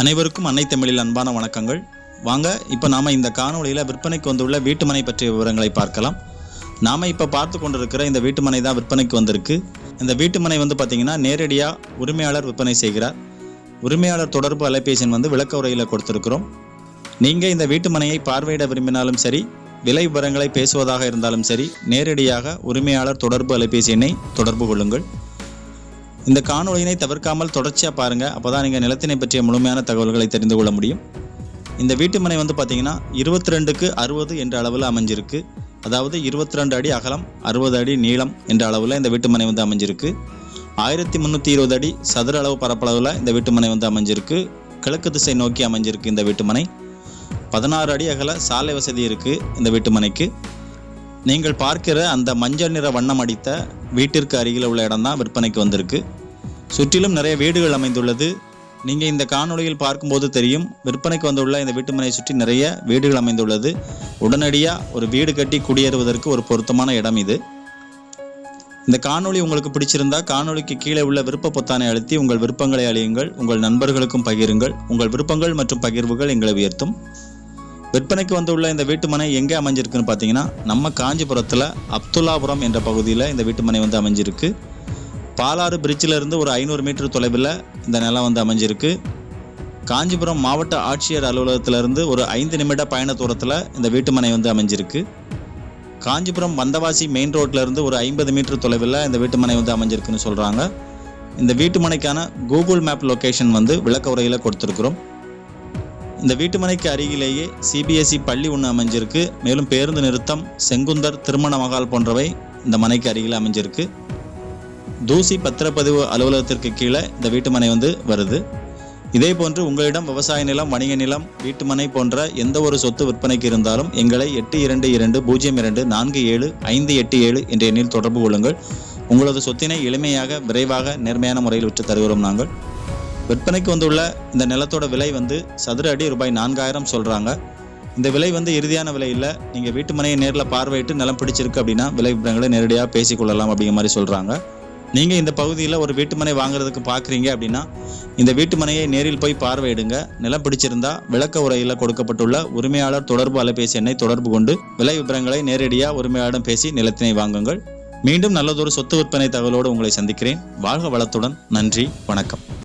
அனைவருக்கும் அன்னை தமிழில் அன்பான வணக்கங்கள். வாங்க இப்போ நாம் இந்த காணொளியில் விற்பனைக்கு வந்துள்ள வீட்டுமனை பற்றிய விவரங்களை பார்க்கலாம். நாம் இப்போ பார்த்து கொண்டிருக்கிற இந்த வீட்டுமனை தான் விற்பனைக்கு வந்திருக்கு. இந்த வீட்டுமனை வந்து பார்த்திங்கன்னா நேரடியாக உரிமையாளர் விற்பனை செய்கிறார். உரிமையாளர் தொடர்பு அலைபேசி வந்து விளக்க உரையில் கொடுத்துருக்குறோம். நீங்கள் இந்த வீட்டுமனையை பார்வையிட விரும்பினாலும் சரி விலை விவரங்களை பேசுவதாக இருந்தாலும் சரி நேரடியாக உரிமையாளர் தொடர்பு அலைபேசி எண்ணை தொடர்பு கொள்ளுங்கள். இந்த காணொலியினை தவிர்க்காமல் தொடர்ச்சியாக பாருங்கள் அப்போ தான் நீங்கள் நிலத்தினை பற்றிய முழுமையான தகவல்களை தெரிந்து கொள்ள முடியும். இந்த வீட்டுமனை வந்து பார்த்தீங்கன்னா இருபத்தி ரெண்டுக்கு அறுபது என்ற அளவில் அமைஞ்சிருக்கு. அதாவது இருபத்தி ரெண்டு அடி அகலம் அறுபது அடி நீளம் என்ற அளவில் இந்த வீட்டுமனை வந்து அமைஞ்சிருக்கு. ஆயிரத்தி முந்நூற்றி இருபது அடி சதுர அளவு பரப்பளவில் இந்த வீட்டுமனை வந்து அமைஞ்சிருக்கு. கிழக்கு திசை நோக்கி அமைஞ்சிருக்கு இந்த வீட்டுமனை பதினாறு அடி அகல சாலை வசதி இருக்குது இந்த வீட்டுமனைக்கு நீங்கள் பார்க்கிற அந்த மஞ்சள் நிற வண்ணம் அடித்த வீட்டிற்கு அருகில் உள்ள இடம் தான் விற்பனைக்கு வந்திருக்கு. சுற்றிலும் நிறைய வீடுகள் அமைந்துள்ளது. நீங்கள் இந்த காணொளியில் பார்க்கும்போது தெரியும் விற்பனைக்கு வந்துள்ள இந்த வீட்டுமனையை சுற்றி நிறைய வீடுகள் அமைந்துள்ளது. உடனடியாக ஒரு வீடு கட்டி குடியேறுவதற்கு ஒரு பொருத்தமான இடம் இது. இந்த காணொளி உங்களுக்கு பிடிச்சிருந்தா காணொளிக்கு கீழே உள்ள விருப்ப பொத்தானை அழுத்தி உங்கள் விருப்பங்களை அழியுங்கள் உங்கள் நண்பர்களுக்கும் பகிருங்கள் உங்கள் விருப்பங்கள் மற்றும் பகிர்வுகள் எங்களை உயர்த்தும். விற்பனைக்கு வந்துள்ள இந்த வீட்டுமனை எங்கே அமைஞ்சிருக்குன்னு பார்த்தீங்கன்னா நம்ம காஞ்சிபுரத்தில் அப்துல்லாபுரம் என்ற பகுதியில் இந்த வீட்டுமனை வந்து அமைஞ்சிருக்கு. பாலாறு பிரிட்ஜில் இருந்து ஒரு ஐநூறு மீட்டர் தொலைவில் இந்த நிலம் வந்து அமைஞ்சிருக்கு. காஞ்சிபுரம் மாவட்ட ஆட்சியர் அலுவலகத்திலிருந்து ஒரு ஐந்து நிமிட பயண தூரத்தில் இந்த வீட்டுமனை வந்து அமைஞ்சிருக்கு. காஞ்சிபுரம் வந்தவாசி மெயின் ரோட்லேருந்து ஒரு ஐம்பது மீட்டர் தொலைவில் இந்த வீட்டுமனை வந்து அமைஞ்சிருக்குன்னு சொல்கிறாங்க இந்த வீட்டுமனைக்கான கூகுள் மேப் லொக்கேஷன் வந்து விளக்க உரையில் கொடுத்துருக்குறோம். இந்த வீட்டுமனைக்கு அருகிலேயே சிபிஎஸ்இ பள்ளி ஒன்று அமைஞ்சிருக்கு. மேலும் பேருந்து நிறுத்தம் செங்குந்தர் திருமண மகால் போன்றவை இந்த மனைக்கு அருகில் அமைஞ்சிருக்கு. தூசி பத்திரப்பதிவு அலுவலகத்திற்கு கீழே இந்த வீட்டுமனை வந்து வருது. இதே போன்று உங்களிடம் விவசாய நிலம் வணிக நிலம் வீட்டுமனை போன்ற எந்த ஒரு சொத்து விற்பனைக்கு இருந்தாலும் எங்களை எட்டு இரண்டு இரண்டு பூஜ்ஜியம் இரண்டு நான்கு ஏழு ஐந்து எட்டு ஏழு என்ற எண்ணில் தொடர்பு கொள்ளுங்கள். உங்களது சொத்தினை எளிமையாக விரைவாக நேர்மையான முறையில் விற்று தருகிறோம் நாங்கள். விற்பனைக்கு வந்துள்ள இந்த நிலத்தோட விலை வந்து சதுர அடி ரூபாய் நான்காயிரம் சொல்கிறாங்க இந்த விலை வந்து இறுதியான விலை இல்லை. நீங்கள் வீட்டு மனையை நேரில் பார்வையிட்டு நிலம் பிடிச்சிருக்கு அப்படின்னா விலை விவரங்களை நேரடியாக பேசிக்கொள்ளலாம் அப்படிங்கிற மாதிரி சொல்கிறாங்க நீங்கள் இந்த பகுதியில் ஒரு வீட்டுமனை வாங்குறதுக்கு பார்க்குறீங்க அப்படின்னா இந்த வீட்டுமனையை நேரில் போய் பார்வையிடுங்க. நிலம் பிடிச்சிருந்தா விளக்க உரையில் கொடுக்கப்பட்டுள்ள உரிமையாளர் தொடர்பு அலைபேசி எண்ணை தொடர்பு கொண்டு விலை விவரங்களை நேரடியாக உரிமையாளரிடம் பேசி நிலத்தினை வாங்குங்கள். மீண்டும் நல்லதொரு சொத்து விற்பனை தகவலோடு உங்களை சந்திக்கிறேன். வாழ்க வளத்துடன். நன்றி. வணக்கம்.